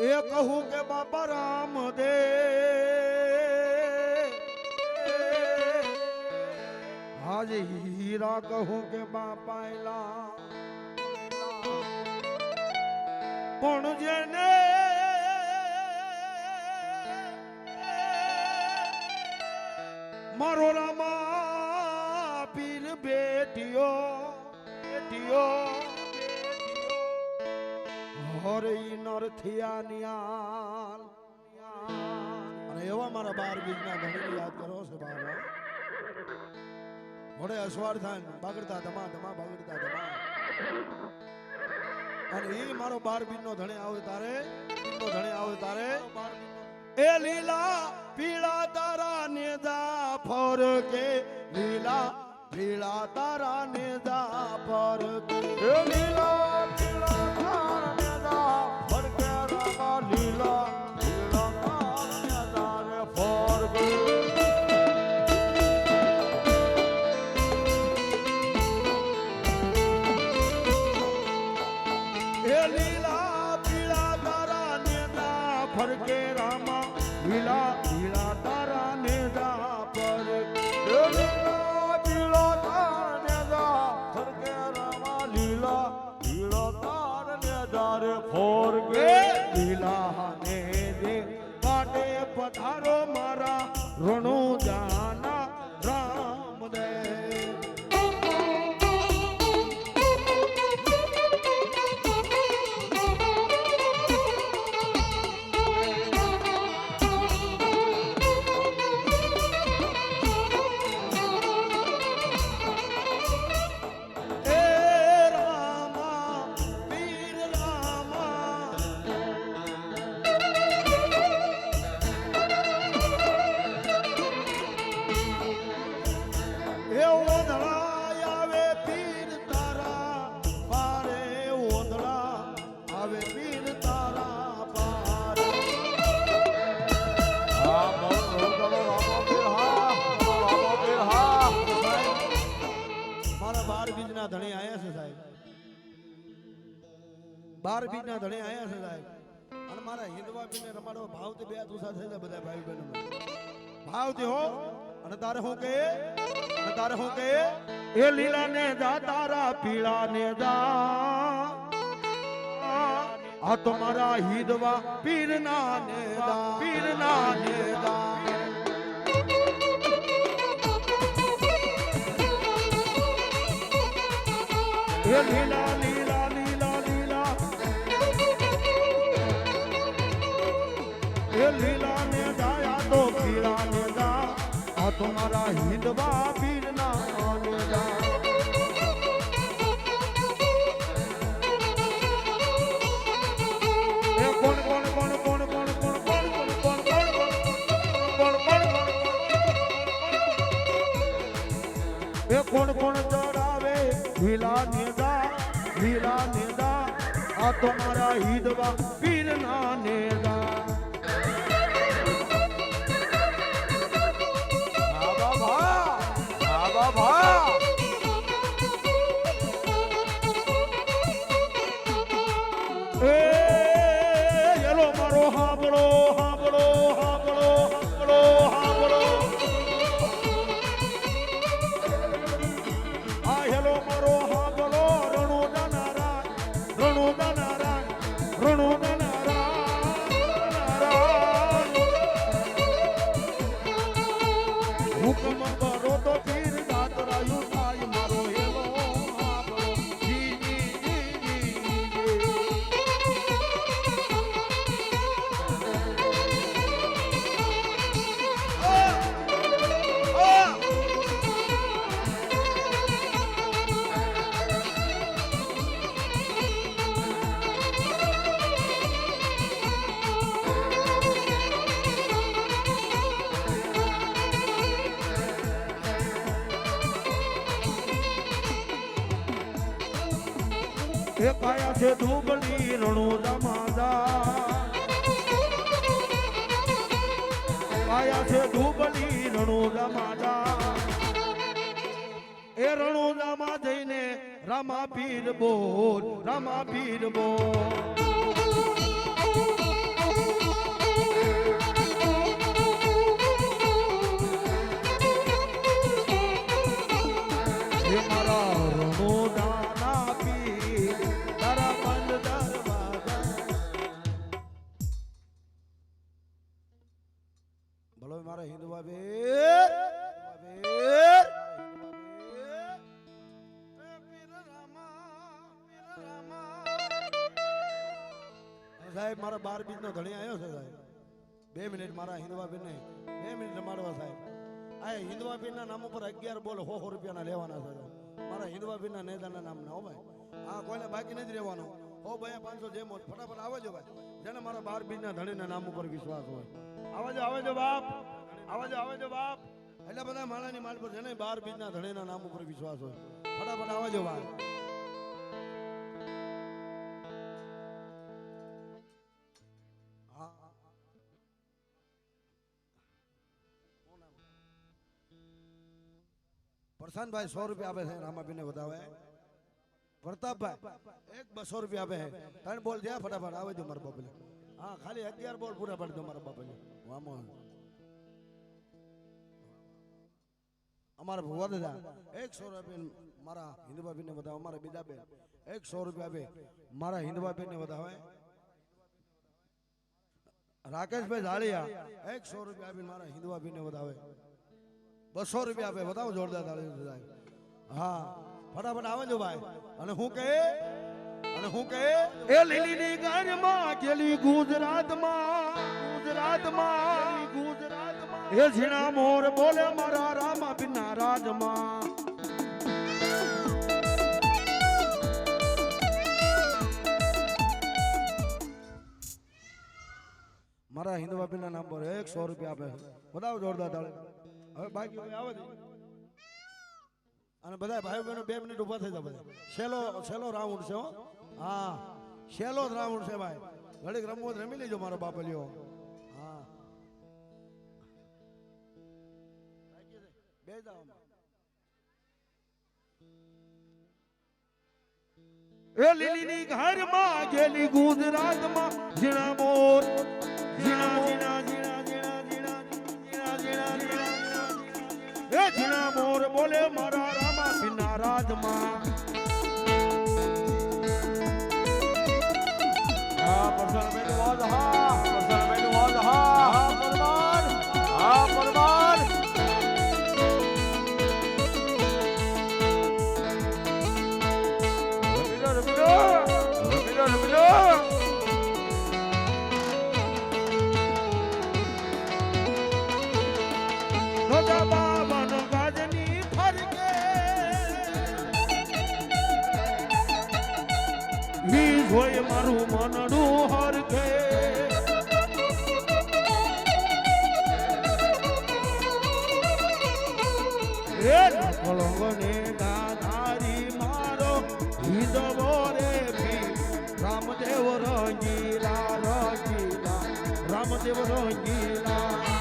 એ કહું કે બાબા રામદેવ આજ હીરા કહું કે બાપા એલા પણ જેને મારો અને એવા મારા બાર બીજના ઘણીને યાદ કરો છો બાબા ઘોડે અસવાર થાય બાગડતા ધમા ધમા બાગડતા ધમા અને એ મારો બાર નો ધણે આવે તારે નો ધણે આવે તારે એ લીલા પીળા તારા નેદા ફર કે લીલા પીળા તારા નેદા ફર ફરકે લીલા ધારો મારા રણો બાર બીજના ધણે આવ્યા છે સાહેબ અને મારા હિન્દવા બીને રમાડો ભાવથી બે તુસા થઈ જાય બધા ભાઈ બહેનો ભાવથી હો અને તારે હું કે અને તારે હું કે એ લીલા ને જા તારા પીળા ને જા આ તો મારા હિદવા પીરના ને દા પીરના ને દા એ લીલા ને तुम्हारा ईदवा पीर ना नेदा એ પાયા છે ધૂબલી રણોદામાદા પાયા છે ધૂબલી રણોદામાદા એ દમા જઈને રમા પીર બોલ રમા પીર બોલ હવે મારા હિન્દવા બે સાહેબ મારા બાર બીજ નો ધણી આવ્યો છે સાહેબ બે મિનિટ મારા હિન્દવાબેન ને બે મિનિટ રમાડવા સાહેબ આ હિન્દવાબેન ના નામ ઉપર અગિયાર બોલ હો હો રૂપિયાના લેવાના સાહેબ મારા હિન્દવાબેન ના નેતાના નામના હો ભાઈ આ કોઈને બાકી નથી રહેવાનું ઓ ભાઈ પાંચસો જે હોય ફટાફટ આવે જો ભાઈ જેને મારા બાર બીજના ધણીના નામ ઉપર વિશ્વાસ હોય આવે જો આવે જો બાપ આવે જો બાપ એટલે બધા માળાની માલ પર જેને બાર બીજના ધણીના નામ ઉપર વિશ્વાસ હોય ફટાફટ આવે જો બાપ પ્રશાંતભાઈ સો રૂપિયા આપે છે રામાબીને વધાવે प्रताप भाई एक बसो रुपया पे है तन बोल दिया फटाफट आवे दो मर बबले हां खाली हथियार बोल पूरा भर दो मर बबले वा मोहन हमारा भुवा दादा 100 रुपए मारा हिंदू भाभी ने बताओ हमारा बिदा बे 100 रुपए पे मारा हिंदू भाभी ने बतावे राकेश भाई झाड़िया 100 रुपए भी मारा हिंदू भाभी ने बतावे 200 रुपए पे बताओ जोड़ दादा हां બડા બડા આવજો ભાઈ અને હું કે અને હું કે એ લીલી ની ગરમા કેલી ગુજરાત માં ગુજરાત માં લીલી ગુજરાત માં એ ઝીણા મોર બોલે મારા રામા બિના રાજ માં મારા હિન્દુબા બિના નંબર 100 રૂપિયા આપે બડા જોરદાર આવો બાકી આવે અને બધા ભાઈ બહેનો બે મિનિટ ઊભા થઈ જાવ બધા છેલ્લો છેલ્લો રાઉન્ડ છે હા છેલ્લો જ રાઉન્ડ છે ભાઈ ઘડીક રમવો રમી લેજો મારો બાપલિયો હા બે જાઓ એ લીલીની ઘરમાં ગેલી ગુજરાતમાં જીણા મોર જીણા જીણા જીણા જીણા જીણા જીણા જીણા જીણા જીણા એ જીણા મોર બોલે મારા વિનારાધમાં હા પ્રસન્ન બેન વાહ ઓગણે ગાધારી મારો હિંદવો રે ભી રામદેવ રંગીલા રંગીલા રામદેવ રંગીલા